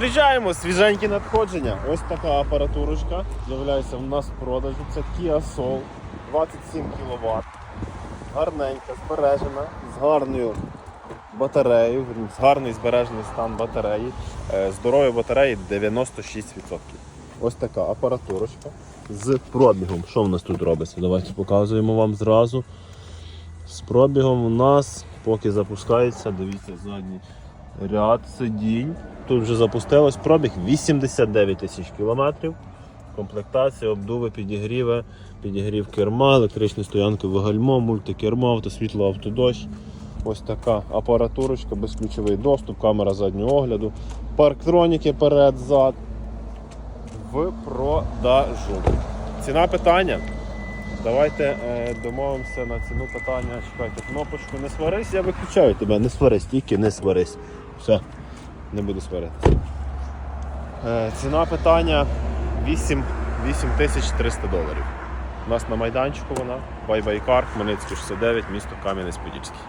Приїжджаємо, свіженькі надходження. Ось така апаратурочка з'являється в нас в продажу. Це Kia Soul 27 кВт. Гарненька, збережена, з гарною батареєю, з гарний збережений стан батареї. Е, Здоров'я батареї 96%. Ось така апаратурочка з пробігом. Що в нас тут робиться? Давайте показуємо вам зразу. З пробігом у нас, поки запускається, дивіться задній ряд сидінь. Тут вже запустилось пробіг 89 тисяч кілометрів. Комплектація, обдуви, підігріви, підігрів керма, електричні стоянки вигальмо, мультикермо, автосвітло, автодощ. Ось така апаратурочка, безключовий доступ, камера заднього огляду, парктроніки перед, зад. В продажу. Ціна питання. Давайте е, домовимося на ціну питання. Чекайте, кнопочку не сварись, я виключаю тебе, не сварись, тільки не сварись. Все, не буду сваритися. Е, ціна питання 8, 8300 доларів. У нас на майданчику вона, Байбайкар, Хмельницький 69, місто Кам'янець-Подільський.